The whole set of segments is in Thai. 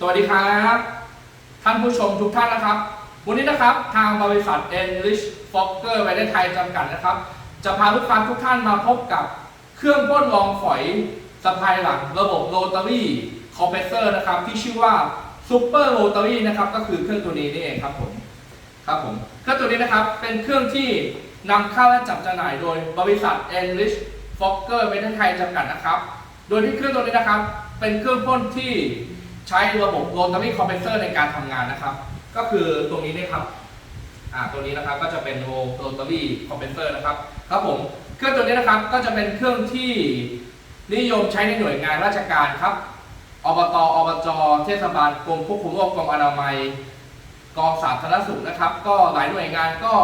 สวัสดีครับ ท่านผู้ชมทุกท่านนะครับ วันนี้นะครับทางบริษัท Enrich Fokker ไว้ในไทยจำกัดนะครับ จะพาลูกค้าทุกท่านมาพบกับเครื่องพ่นรองฝอยสะพายหลังระบบ Rotary Compressor นะครับ ที่ชื่อว่า Super Rotary นะครับก็คือเครื่องตัวนี้นี่เองครับผมครับผมเครื่องตัวนี้นะครับเป็นเครื่องที่นำเข้าและจัดจำหน่ายโดยบริษัท Enrich Fokker ไว้ในไทยจำกัดนะครับ โดยที่เครื่องตัวนี้นะครับ เป็นเครื่องพ่นที่ ใช้ระบบ rotary compressor ในการทำงานนะครับ ก็คือตรงนี้นี่ครับอ่าตัวนี้นะครับก็จะเป็น rotary compressor นะครับครับผมเครื่องตัวนี้นะครับก็จะเป็นเครื่องที่นิยมใช้ในหน่วยงานราชการครับอบตอบจเทศบาลกรมควบคุมโรคกรมอนามัยกองสาธารณสุขนะครับ ก็หลายหน่วยงานก็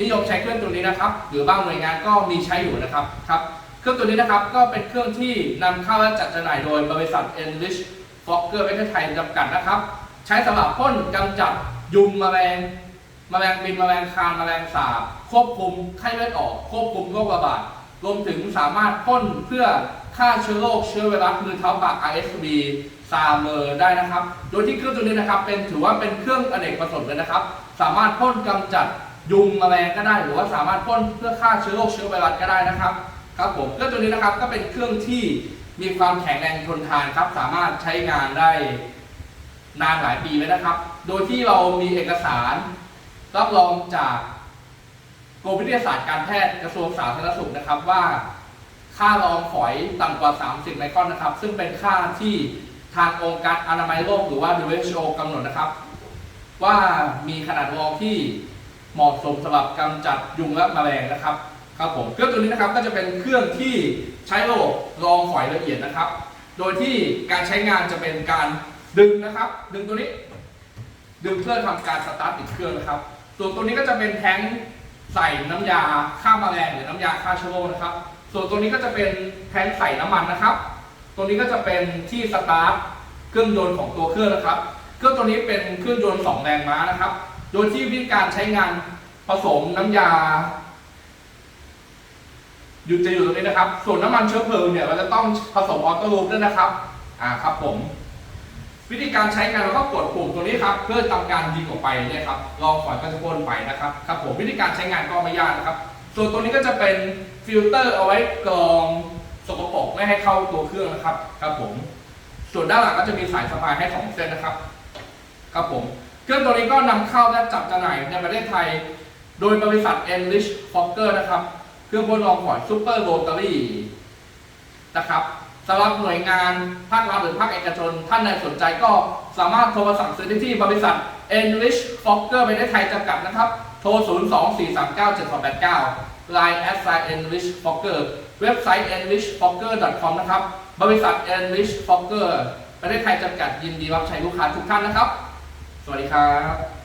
นิยมใช้เครื่องตัวนี้นะครับ หรือบางหน่วยงานก็มีใช้อยู่นะครับครับ เครื่องตัวนี้นะครับก็เป็นเครื่องที่นำเข้าและจัดจำหน่ายโดยบริษัท Enrich Fokker ประเทศไทยจำกัดนะครับ ใช้สำหรับพ่นกำจัดยุงแมลงแมลงบินแมลงคานแมลงสาบ ควบคุมไข้เลือดออก ควบคุมโรคระบาด รวมถึงสามารถพ่นเพื่อฆ่าเชื้อโรคเชื้อไวรัสมือเท้าปาก RSV ซาเมอร์ได้นะครับ โดยที่เครื่องตัวนี้นะครับ เป็นถือว่าเป็นเครื่องอเนกประสงค์เลยนะครับ สามารถพ่นกำจัดยุงแมลงก็ได้ หรือว่าสามารถพ่นเพื่อฆ่าเชื้อโรคเชื้อไวรัสก็ได้นะครับ ครับผมเครื่องตัวนี้นะครับก็เป็นเครื่องที่ มีความแข็งแรงทนทานครับ สามารถใช้งานได้นานหลายปีเลยนะครับ โดยที่เรามีเอกสาร รับรองจากกรมวิทยาศาสตร์การแพทย์กระทรวงสาธารณสุขนะครับว่า ค่ารองฝอยต่ำกว่า 30 ไมครอนนะครับ ซึ่งเป็นค่าที่ทางองค์การอนามัยโลกหรือว่า WHO กำหนดนะครับ ว่ามีขนาดรองที่เหมาะสมสำหรับกำจัดยุงและแมลงนะครับ ครับผมเครื่องตัวนี้นะครับก็จะเป็นเครื่องที่ใช้ระบบรองฝอยละเอียดนะครับ โดยที่การใช้งานจะเป็นการดึงนะครับ ดึงตัวนี้ ดึงเพื่อทำการสตาร์ทติดเครื่องนะครับ ส่วนตัวนี้ก็จะเป็นแท้งใส่น้ำยาฆ่าแมลงหรือน้ำยาฆ่าเชื้อโรคนะครับ ส่วนตัวนี้ก็จะเป็นแท้งใส่น้ำมันนะครับ ตัวนี้ก็จะเป็นที่สตาร์ทเครื่องยนต์ของตัวเครื่องนะครับเครื่องตัวนี้เป็นเครื่องยนต์สองแรงม้านะครับ โดยที่วิธีการใช้งานผสมน้ำยา อยู่จะอยู่ตรงนี้นะครับ ส่วนน้ำมันเชื้อเพลิงเนี่ยเราจะต้องผสมออโต้ลูปด้วยนะครับ อ่าครับผม วิธีการใช้งานเราก็กดปุ่มตัวนี้ครับเพื่อทำการยิงออกไปเนี่ยครับรองฝอยก็จะพ่นไปนะครับครับผมวิธีการใช้งานก็ไม่ยากนะครับ ส่วนตัวนี้ก็จะเป็นฟิลเตอร์เอาไว้กรองสกปรกไม่ให้เข้าตัวเครื่องนะครับครับผม ส่วนด้านหลังก็จะมีสายสะพายให้สองเส้นนะครับ ครับผมเครื่องตัวนี้ก็นำเข้าและจับจำหน่ายในประเทศไทย โดยบริษัท Enrich Fokker นะครับ เครื่องพ่นรองฝอยซูเปอร์โรตารี่นะครับสำหรับหน่วยงานภาครัฐหรือภาคเอกชน ท่านใดสนใจก็สามารถโทรสั่งซื้อได้ที่บริษัท Enrich Fokker ไปได้ไทยจำกัดนะครับ โทร 0 2 4 3 9 7 2 8 9 Line at sign Enrich Fokker เว็บไซต์ enrichfokker.com นะครับ บริษัท Enrich Fokker ประเทศไทยจำกัดยินดีรับใช้ลูกค้าทุกท่านนะครับ สวัสดีครับ